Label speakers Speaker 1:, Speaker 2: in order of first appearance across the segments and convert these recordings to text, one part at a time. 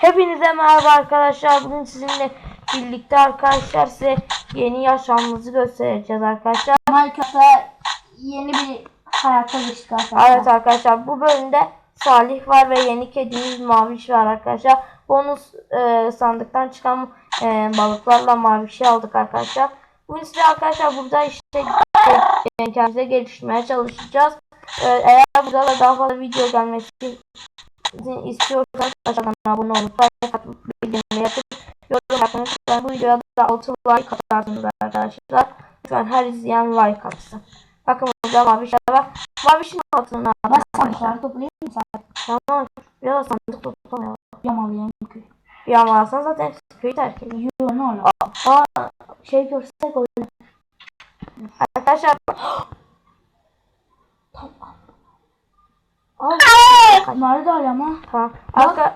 Speaker 1: Hepinize merhaba arkadaşlar. Bugün sizinle birlikte arkadaşlar size yeni yaşamımızı göstereceğiz arkadaşlar.
Speaker 2: Minecraft'ta yeni bir hayata geçtik arkadaşlar.
Speaker 1: Evet arkadaşlar bu bölümde Salih var ve yeni kedimiz Maviş var arkadaşlar. Bonus e, sandıktan çıkan e, balıklarla Maviş'i aldık arkadaşlar. Bugün size arkadaşlar burada işte e, kendimize geliştirmeye çalışacağız. E, eğer burada da daha fazla video gelmesi istiyorsanız aşağıdan abone olup like atıp bildirimleri yapıp yorum yapmayı unutmayın. Bu videoya da 6 like atarsınız arkadaşlar. Lütfen her izleyen like atsın. Bakın burada Maviş var. Maviş'in altına
Speaker 2: Ben sandıkları toplayayım mı sen?
Speaker 1: Tamam. Biraz sandık toplamaya.
Speaker 2: Yamalayayım ki.
Speaker 1: Bir ama alsan zaten köyü terk edin.
Speaker 2: Yo ne olur.
Speaker 1: Aa şey görsek olur. Arkadaşlar
Speaker 2: Al. Nerede arama?
Speaker 1: tamam. Arka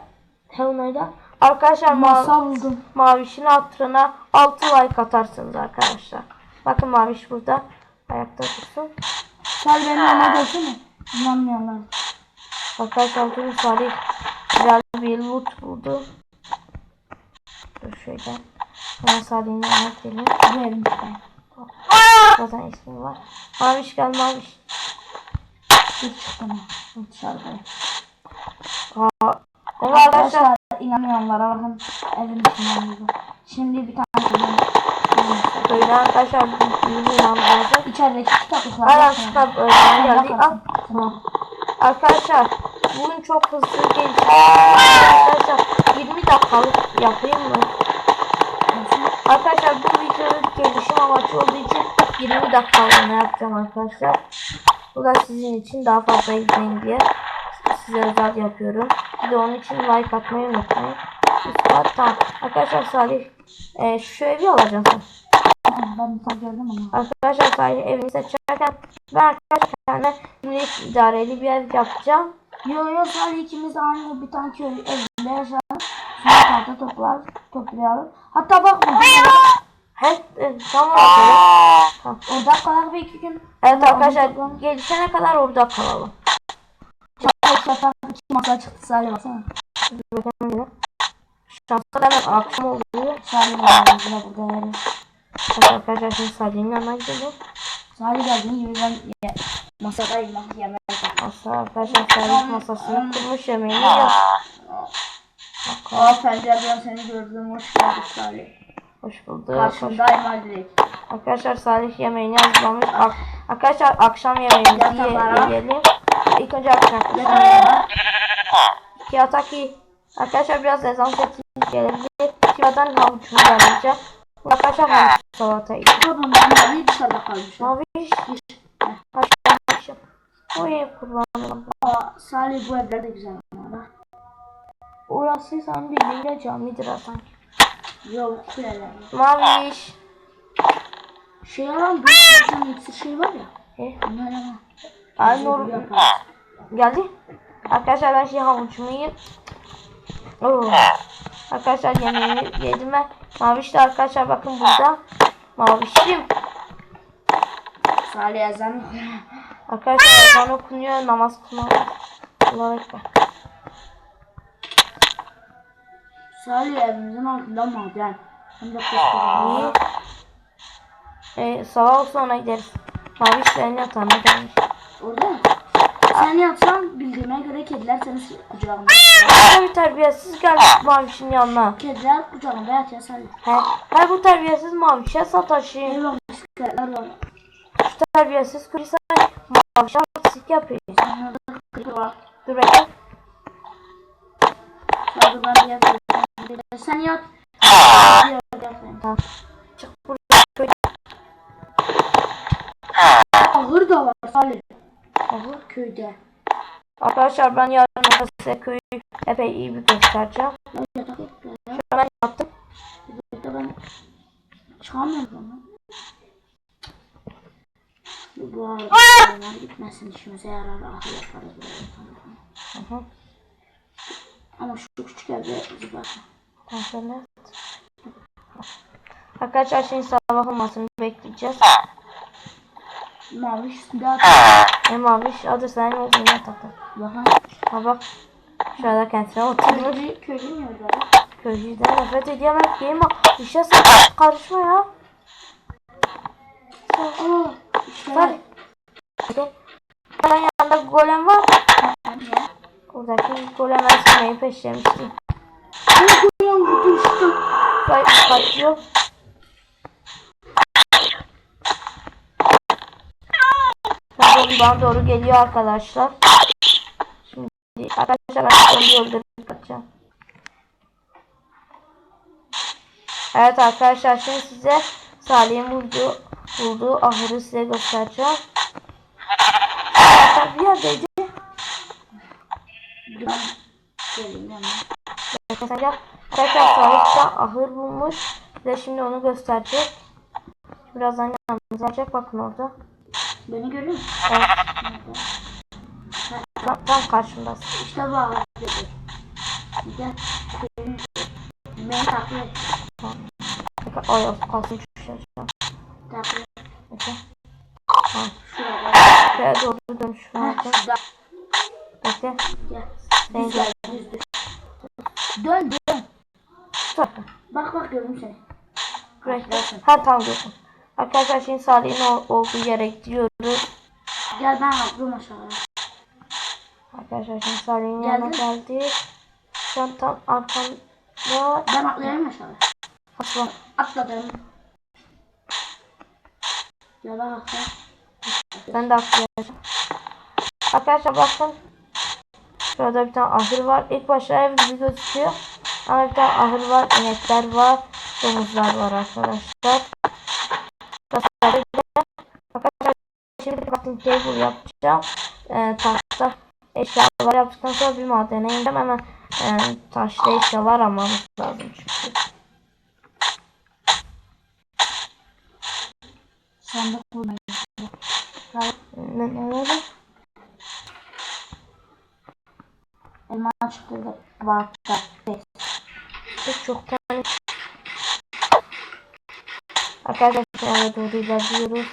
Speaker 1: He nerede? Arkadaşlar ma
Speaker 2: Masa buldum.
Speaker 1: Maviş'in altına 6 like atarsınız arkadaşlar. Bakın Maviş burada. Ayakta dursun.
Speaker 2: Sen benim yanıma gelsene. İnanmıyorlar.
Speaker 1: Arkadaşlar bugün Salih güzel bir loot buldu. Dur şöyle. Ben Salih'in.
Speaker 2: Bu evin işte.
Speaker 1: Zaten ismi var. Maviş gel Maviş.
Speaker 2: Çıktım. Dışarıda.
Speaker 1: Aa, evet arkadaşlar.
Speaker 2: İnanmıyorlar. Bakın evin içinden. Şimdi bir tane buldum.
Speaker 1: Böyle arkadaşlar büyük inanmayacak.
Speaker 2: İçerideki kitaplıklar.
Speaker 1: Hala kitap öğretmeni geldi. Al.
Speaker 2: Tamam.
Speaker 1: Arkadaşlar bugün çok hızlı gelişti. Arkadaşlar 20 dakikalık yapayım mı? Arkadaşlar bu videonun gelişim amaçlı olduğu için 20 dakikalığına yapacağım arkadaşlar. Bu da sizin için daha fazla izleyin diye size özel yapıyorum. Bir de onun için like atmayı unutmayın. Üst tamam. Arkadaşlar Salih e, şu evi alacaksın.
Speaker 2: Ben tam gördüm ama.
Speaker 1: Arkadaşlar Salih evini seçerken ben arkadaşlar kendime minik idareli bir ev yapacağım.
Speaker 2: Yo yo sadece ikimiz aynı bir tane köy evinde yaşarız. Sonra tahta toplar, toplayalım. Hatta bak burada
Speaker 1: Hem e, tam orada. Tamam.
Speaker 2: orada kalak bir iki gün.
Speaker 1: Evet arkadaşlar gelişene kadar orada kalalım.
Speaker 2: Çatak çatak iki masa çıktı sadece baksana.
Speaker 1: Şanslı hemen akşam oluyor.
Speaker 2: Sadece burada burada yeri.
Speaker 1: Evet arkadaşlar şimdi Salih'in yanına gidelim.
Speaker 2: Sadece geldiğin gibi ben ye, masadayım bak yemek
Speaker 1: Aslında arkadaşlar Salih masasını kurmuş yemeğini yiyor.
Speaker 2: Aa pencereden seni gördüm hoş geldin Salih.
Speaker 1: Hoş bulduk.
Speaker 2: Hadi direkt.
Speaker 1: Arkadaşlar Salih yemeğini hazırlamış. Ak- Arkadaşlar akşam yemeğimizi ye- yiyelim. İlk önce akşam. Yatak iyi. Arkadaşlar biraz ezan sesi gelebilir. Şuradan havuçunu arayacağım. Arkadaşlar havuç salata iyi.
Speaker 2: Kadın ben bir dışarıda kalmış.
Speaker 1: Maviş. Aşağımışım. Oy kurbanım.
Speaker 2: Aa Salih bu evler de güzel.
Speaker 1: Orası sen bildiğiyle camidir sanki.
Speaker 2: Yok kuleler.
Speaker 1: Maviş.
Speaker 2: Şey alan bu akşam iksir şey var ya.
Speaker 1: E,
Speaker 2: Onlar ama.
Speaker 1: Ay Nur geldi. Arkadaşlar ben şey havuçumu yiyeyim. Oo. Arkadaşlar yemeğimi yedim ben. Maviş de arkadaşlar bakın burada. Mavişim.
Speaker 2: Salih ezan
Speaker 1: Arkadaşlar ezan okunuyor namaz kılıyor. Allah'a ekber.
Speaker 2: Salih evimizin altında maden. Hem de koskocaman.
Speaker 1: Ee, sabah olsa ona gideriz. Maviş senin yatağına gelmiş.
Speaker 2: Orada mı? Sen yatsan bildiğime göre kediler seni kucağında.
Speaker 1: Bir terbiyesiz geldi Maviş'in yanına.
Speaker 2: Kediler kucağında yatıyor Salih.
Speaker 1: He, her bu terbiyesiz Maviş'e sataşayım.
Speaker 2: Eyvah iskeletler var.
Speaker 1: Şu terbiyesiz kulise Maviş'e artistik yapıyor.
Speaker 2: Sonra.
Speaker 1: Dur bekle.
Speaker 2: Sonra ben. Sen yat. Yatayım.
Speaker 1: Tamam. Çık buradan. Köy
Speaker 2: Ahır da var Salih. Ahır köyde.
Speaker 1: Arkadaşlar ben yarın size köyü epey iyi bir göstereceğim. An ben
Speaker 2: de ben çıkamıyorum. Bu arada gitmesin işimize yarar. Ahır yaparız böyle.
Speaker 1: Hı hı. Internet. Arkadaşlar şimdi sabah olmasını bekleyeceğiz.
Speaker 2: Mavi üstünde at.
Speaker 1: Ne Maviş adı sen olduğunu yatakta.
Speaker 2: Bakın.
Speaker 1: Ha bak Şurada kendisine oturmuş.
Speaker 2: Köylü, köylü mü öyle?
Speaker 1: Köylüden nefret ediyor. Ben diyeyim işe karışma ya.
Speaker 2: İşte.
Speaker 1: Sen. Sen yanında golem var.
Speaker 2: Niye?
Speaker 1: Oradaki golem esmeyi peşlemişti. Kay kaçıyor. Tabii bana doğru geliyor arkadaşlar. Şimdi arkadaşlar onu öldürüp kaçacağım. Evet arkadaşlar şimdi size Salih'in bulduğu, bulduğu ahırı size göstereceğim. Bir yerdeydi.
Speaker 2: Biraz gelin yani.
Speaker 1: Mesela tekrar Salih'ten ahır bulmuş. Size şimdi onu gösterecek. Birazdan yanımıza gelecek. Bakın orada.
Speaker 2: Beni görüyor musun?
Speaker 1: Evet,
Speaker 2: Nerede?
Speaker 1: tam, karşımdasın.
Speaker 2: İşte bu görüyor. Gel. Beni takip et.
Speaker 1: Ay kalsın düşeceğim.
Speaker 2: Takip et.
Speaker 1: Bekle.
Speaker 2: Şurada.
Speaker 1: Şuraya doğru dön şuraya. Bekle.
Speaker 2: Gel. Düz gel. Dön dön.
Speaker 1: Tarafa.
Speaker 2: Bak bak gördüm seni.
Speaker 1: Bekle. Ha tam gördüm. Arkadaşlar şimdi Salih'in ol- olduğu yere gidiyoruz.
Speaker 2: Gel ben atlıyorum aşağıya.
Speaker 1: Arkadaşlar şimdi Salih'in yanına geldik. Şu an tam arkamda
Speaker 2: Ben atlayayım aşağıya.
Speaker 1: aslan.
Speaker 2: Atladım. Gel bak atla.
Speaker 1: Ben de atlayacağım. Arkadaşlar bakın. Şurada bir tane ahır var. İlk başta ev gibi gözüküyor. Tane ahır var. inekler var. Domuzlar var arkadaşlar. Şimdi crafting table yapacağım. Ee, taşta eşyalar yaptıktan sonra bir madene ineceğim. Hemen e, taşta eşyalar almamız lazım çünkü.
Speaker 2: Sandık bulmayı.
Speaker 1: Ne, ne oldu?
Speaker 2: Elma çıktı vardı.
Speaker 1: Çok çok tane. Arkadaşlar doğru ilerliyoruz.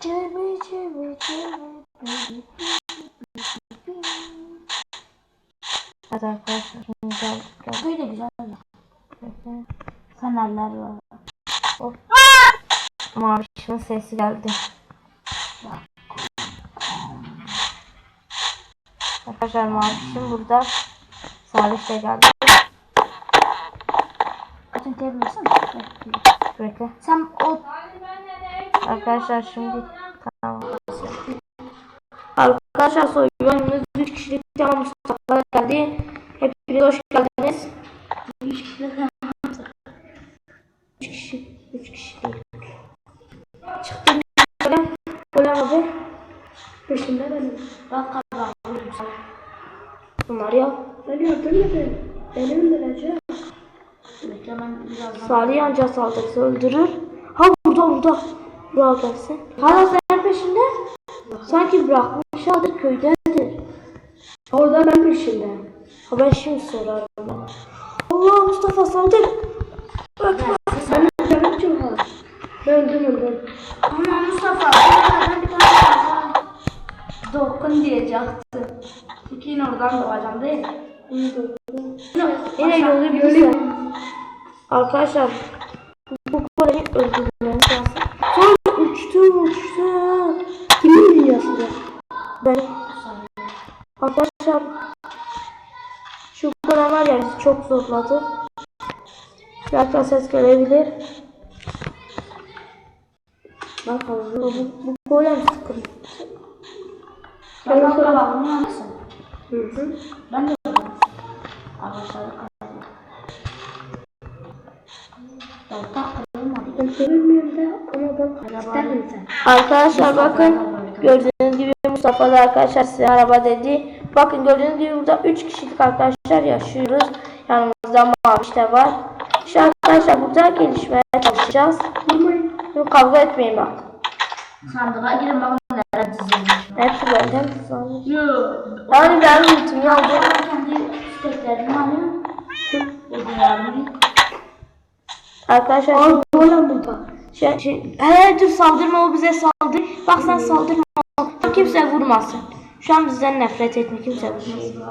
Speaker 1: Cıvı cıvı cıvı. Hadi arkadaşlar şimdi geldik.
Speaker 2: de güzel. Fenerler var.
Speaker 1: Mavişin sesi geldi. Arkadaşlar Mavişim burada. Salih de geldi.
Speaker 2: Atın tebrik
Speaker 1: Bekle.
Speaker 2: Sen o
Speaker 1: Arkadaşlar şimdi tamam. Arkadaşlar soygunumuz 3 kişilik tamam Mustafa geldi. Hepiniz hoş geldiniz. 3 kişi. 3 kişi değil. Çıktım. Golem. Golem abi. Peşimde benim.
Speaker 2: bak kazandım.
Speaker 1: Bunlar ya. Beni öldürmedi. Beni öldürecek.
Speaker 2: Bekle ben birazdan.
Speaker 1: Salih anca saldırsa öldürür. Ha burada burada. Buraya gelsin. Hala senin peşinde. Sanki bırakmışlardır köydedir. Orada ben peşinde. Ha ben şimdi sorarım ben. Allah Mustafa saldır. Ötme. Sen canım çok. Ben öldüm öldüm.
Speaker 2: Ama Mustafa ben bir tane dokun diyecektim. Çünkü yine oradan doğacağım değil.
Speaker 1: Yine yolu bilirsen. Arkadaşlar bu kolayı öldürmemiz lazım. Sonra uçtu uçtu. Kimin dünyasında? Ben. Arkadaşlar şu golem var ya çok zorladı. Belki ses gelebilir. Bakalım bu, bu, golem sıkıntı.
Speaker 2: Ben bak bunu anlasın.
Speaker 1: Hı hı.
Speaker 2: Ben de. Arkadaşlar kazandım. Ya takılmadı.
Speaker 1: Ben sevilmiyorum da ama ben
Speaker 2: Acaba
Speaker 1: Arkadaşlar bakın gördüğünüz gibi Mustafa da arkadaşlar size araba dedi. Bakın gördüğünüz gibi burada 3 kişilik arkadaşlar yaşıyoruz. Yanımızda Maviş de var. İşte arkadaşlar burada gelişmeye çalışacağız. Şimdi kavga etmeyin bak.
Speaker 2: Sandığa girin bakın neler dizilmiş.
Speaker 1: Hepsi benden.
Speaker 2: Yok.
Speaker 1: Yani ben ultimi aldım.
Speaker 2: Ben kendi isteklerimi alıyorum. Hediyelerimi.
Speaker 1: Arkadaşlar
Speaker 2: Aa golem burada.
Speaker 1: şey, şey, he dur saldırma o bize saldır. Bak sen saldırma. Kimse vurmasın. Şu an bizden nefret etme kimse vurmasın.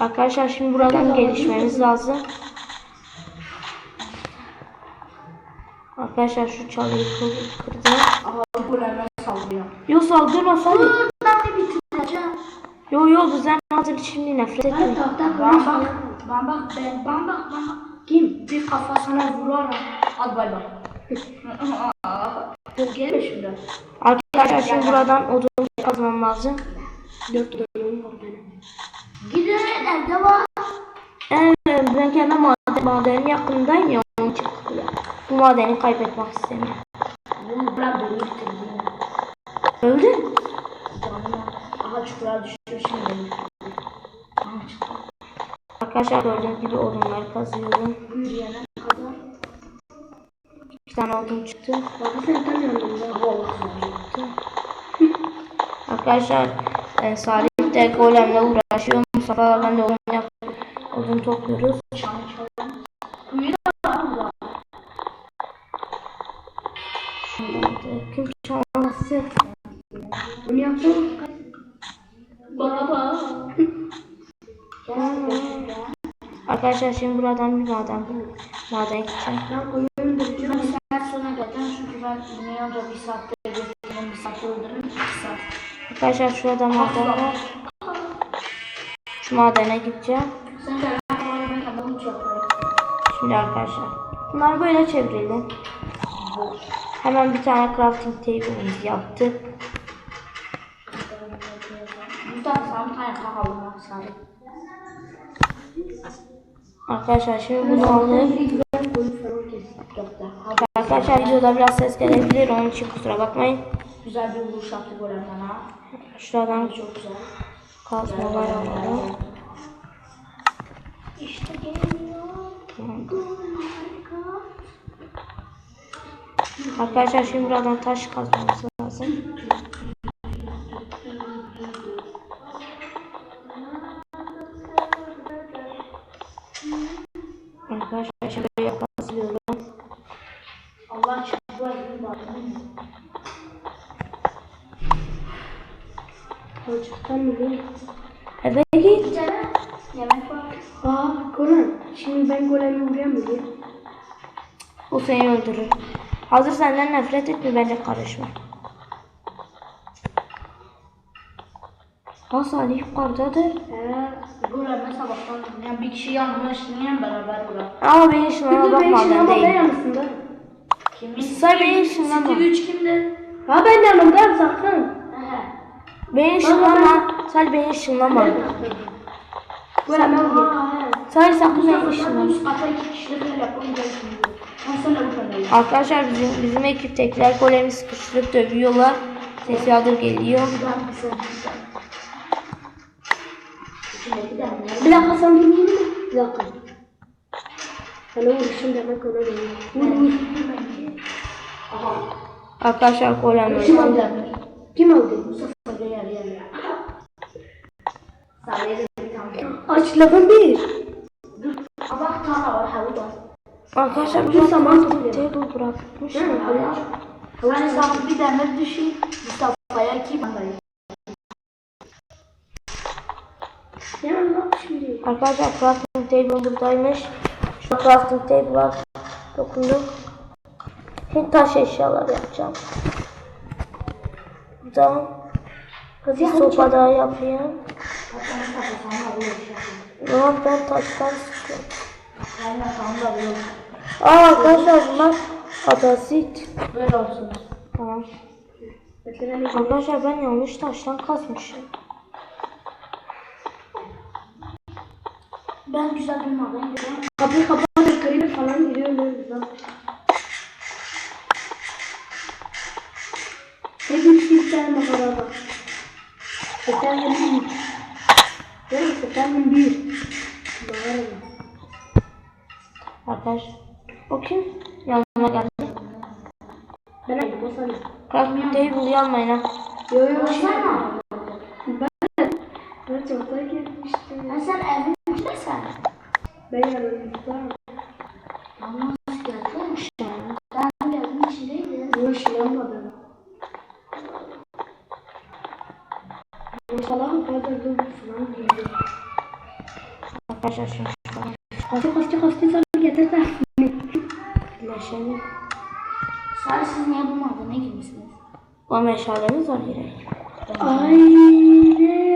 Speaker 1: Arkadaşlar şimdi buradan gelişmemiz lazım. Arkadaşlar şu çalıyı kır- kırdı.
Speaker 2: Aha goleme sallıyor.
Speaker 1: Yo saldırma saldırma. Yo yo bizden hazır şimdi nefret etme.
Speaker 2: Ben bak, ben bak, ben, ben bak, ben bak. Kim? Bir kafasına vurarım. Hadi bay bay. Dur gel şimdi.
Speaker 1: Arkadaşlar şimdi buradan odun kazmam lazım.
Speaker 2: Dört dönüm var benim. Gidin evde var.
Speaker 1: Ee, ben kendi maden, madenin yakındayım ya onun için. Bu madeni kaybetmek istemiyorum.
Speaker 2: Bunu bırak beni bitirdim.
Speaker 1: Öldün?
Speaker 2: Aha çukura düşüyor şimdi. Aha çukur.
Speaker 1: Arkadaşlar gördüğünüz gibi odunları kazıyorum. Bir tane odun çıktı.
Speaker 2: Bak
Speaker 1: Arkadaşlar e, Salih de golemle uğraşıyor. Mustafa ben de odun yap odun topluyoruz. Kim çalması?
Speaker 2: Bunu yapsana. Baba.
Speaker 1: Arkadaşlar şimdi buradan bir maden maden gideceğim.
Speaker 2: Ben koyuyorum duracağım. Ben saat sonra geleceğim çünkü ben bunu yanca bir saatte geçirdim. Bir saatte öldürürüm. iki saat.
Speaker 1: Arkadaşlar şurada maden var. Şu madene gideceğim. Şimdi arkadaşlar. Bunları böyle çevirelim. Hemen bir tane crafting table'ımız yaptık.
Speaker 2: Bir sana bir tane kahalım var sadece.
Speaker 1: Arkadaşlar şimdi bunu alıp Arkadaşlar videoda biraz ses gelebilir onun için kusura bakmayın.
Speaker 2: Güzel bir vuruş yaptı golemden ha.
Speaker 1: Şuradan
Speaker 2: Çok güzel.
Speaker 1: kazmalar alalım.
Speaker 2: İşte geliyor.
Speaker 1: Arkadaşlar şimdi buradan taş kazmamız lazım. Arkadaşlar şimdi böyle kazıyorum.
Speaker 2: Allah çıktı var.
Speaker 1: Çocuktan mı Eve git.
Speaker 2: Yemek var.
Speaker 3: Aa Konan, şimdi ben golemi diye.
Speaker 1: O seni öldürür. Hazır senden nefret etme bence karışma. Ha Salih yukarıdadır.
Speaker 2: Ee, goleme sabahtan yani bir kişi yanmış. Niye beraber golem?
Speaker 1: Ama benim şuna
Speaker 3: ben
Speaker 1: bakma ben
Speaker 3: ben
Speaker 1: değil.
Speaker 3: yanısında.
Speaker 2: Kimin?
Speaker 1: Say benim ışınlama.
Speaker 2: Steve 3 kimdi?
Speaker 3: Ha ben yanımda sakın.
Speaker 1: Beni ışınlama. Salih beni ışınlama.
Speaker 2: Ha, he.
Speaker 1: Salih sakın beni
Speaker 2: sen
Speaker 1: ışınlama.
Speaker 2: Ben.
Speaker 1: Arkadaşlar bizim bizim ekiptekiler golemi sıkıştırıp dövüyorlar. Ses yardım geliyor.
Speaker 2: Ben bir
Speaker 3: dakika sen dinleyin mi? Bir dakika. Sana vuruşum demek ona geliyor. Vur vur.
Speaker 2: Aha.
Speaker 1: Arkadaşlar golem
Speaker 2: Kim
Speaker 1: öldü.
Speaker 3: Kim öldü?
Speaker 2: Mustafa yer yer yer. Sağ yeri bir.
Speaker 3: Aç.
Speaker 2: Aa bak tane var havlu var.
Speaker 1: Arkadaşlar
Speaker 3: Dur,
Speaker 1: bir
Speaker 3: zaman
Speaker 1: zaman
Speaker 3: topluyor.
Speaker 1: table bırakmış.
Speaker 2: Hani bir demir düşeyim. Mustafa'ya iki bandayım.
Speaker 3: Ne bak şimdi?
Speaker 1: Arkadaşlar crafting table buradaymış. Şu crafting table var. Dokunduk. Şimdi taş eşyalar yapacağım. Buradan bir sopa daha yapayım. Ama ben taştan sıkıyorum. Aa arkadaşlar bunlar adasit.
Speaker 2: Böyle olsun.
Speaker 1: Tamam. Arkadaşlar ben yanlış taştan kazmışım.
Speaker 2: Ben güzel bir maden görüyorum.
Speaker 3: kapıyı kapat, creeper falan giriyor böyle lan. Ne güçlü bir tane makara var. Sefermin bir. Değil mi? Sefermin bir. Makara var.
Speaker 1: Arkadaşlar. O kim? Yanıma geldi.
Speaker 3: Ben aynı basarım.
Speaker 1: Crafting table yanmayın ha.
Speaker 3: Yo yo şey.
Speaker 2: Baksana.
Speaker 3: Ben çoktan gelmiştim.
Speaker 2: Ben sen evin Beyler önümüzde. Allah geldi olmuş ya.
Speaker 3: Ben geldim içindeydi. Bu ışılanmadı. Bu falan kadar dur falan girdi.
Speaker 1: Arkadaşlar şu
Speaker 3: an. Hafif hafif hafif sana getirdiler.
Speaker 1: Meşale.
Speaker 2: Sarı siz niye bunun adına girmişsiniz?
Speaker 1: O meşalemiz var
Speaker 3: direkt. Aynen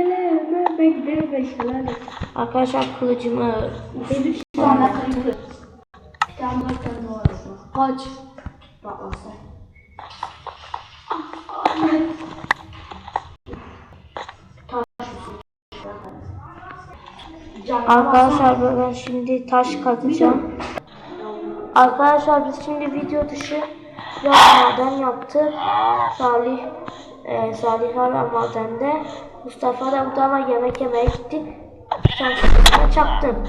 Speaker 3: ben giderim ben şelale.
Speaker 1: Arkadaşlar kılıcımı
Speaker 2: kırık. Bir tane dört tane var aslında. Kaç? Baklasın.
Speaker 1: Arkadaşlar ben şimdi taş kazacağım. Arkadaşlar biz şimdi video dışı yapmadan yaptık. Salih e, Salih hala madende. Mustafa da ama yemek yemeye gitti. Şansına çaktım.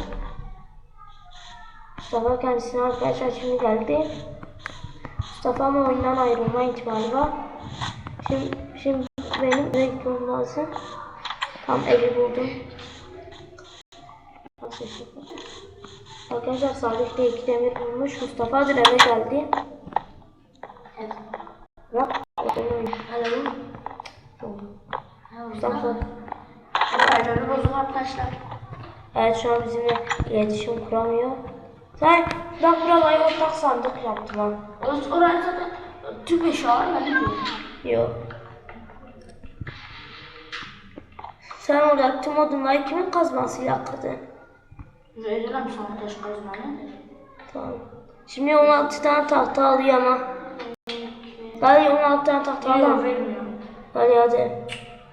Speaker 1: Mustafa kendisine arkadaşlar şimdi geldi. Mustafa ama oyundan ayrılma ihtimali var. Şimdi, şimdi benim eve gitmem lazım. Tam evi buldum. Arkadaşlar Salih de iki demir bulmuş. Mustafa da eve geldi. Bak.
Speaker 2: Helal olsun.
Speaker 1: Mustafa.
Speaker 2: Ayarları bozuk arkadaşlar.
Speaker 1: Evet şu an bizimle iletişim kuramıyor. Sen bak burayı ortak sandık yaptım ha.
Speaker 2: Orası orası zaten tüm eşyalar ben de
Speaker 1: Yok. Sen orada tüm odunları kimin kazmasıyla kırdın?
Speaker 2: Veririm sana taş kazmanı.
Speaker 1: Tamam. Şimdi 16 tane tahta alıyor ama. Hadi 16 tane tahta alalım. Hadi hadi.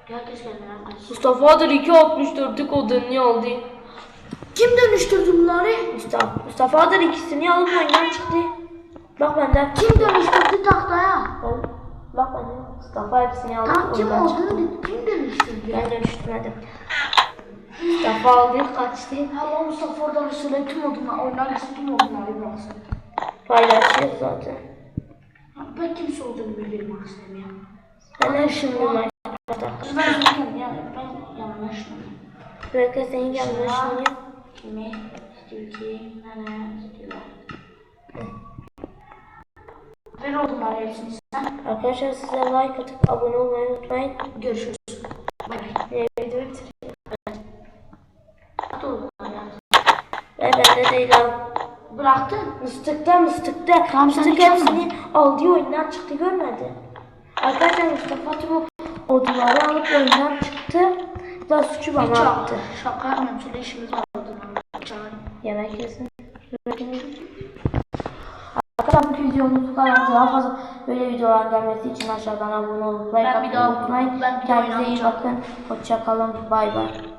Speaker 2: Herkes kendine arkadaşlar.
Speaker 1: Mustafa da 2.64'lük odununu aldı.
Speaker 2: Kim dönüştürdü bunları?
Speaker 1: Mustafa, Mustafa da ikisini alıp oyundan çıktı. Bak bende.
Speaker 2: Kim dönüştürdü tahtaya?
Speaker 1: Ben, bak bende. Mustafa hepsini alıp
Speaker 2: Tam kim
Speaker 1: oyundan çıktı.
Speaker 2: olduğunu kim dönüştürdü?
Speaker 1: Ben dönüştürmedim. Mustafa aldı kaçtı.
Speaker 2: Ama Mustafa oradan üstüne tüm odunlar, oynar tüm odunları bıraksın.
Speaker 1: Paylaşıyoruz zaten.
Speaker 2: Ben kimse olduğunu bilmiyorum aslında ya.
Speaker 1: Ben şimdi Minecraft'ta.
Speaker 2: Ben ben yanlışım.
Speaker 1: Belki senin yanlışın yok.
Speaker 2: Kimi? Tilki, nene, stila. Ver odunları hepsini sen.
Speaker 1: Arkadaşlar size like atıp abone olmayı unutmayın.
Speaker 2: Görüşürüz. Bay bay.
Speaker 1: Videoyu bitir.
Speaker 2: At odunları ya.
Speaker 1: Ve bende değil abi.
Speaker 2: Bıraktın.
Speaker 1: Mıstıkta mıstıkta.
Speaker 2: Tamam,
Speaker 1: Mıstık hepsini aldığı oyundan çıktı görmedi. Arkadaşlar Mustafa tüm o odunları alıp oyundan çıktı. Da suçu bana attı.
Speaker 2: Şaka yapmıyorum. Şöyle işimiz var.
Speaker 1: Yemek yesin. Arkadaşlar bu videomuz bu kadar. Daha fazla böyle videolar gelmesi için aşağıdan abone olup like atmayı unutmayın. Kendinize iyi bakın. Hoşça kalın. Bay bay.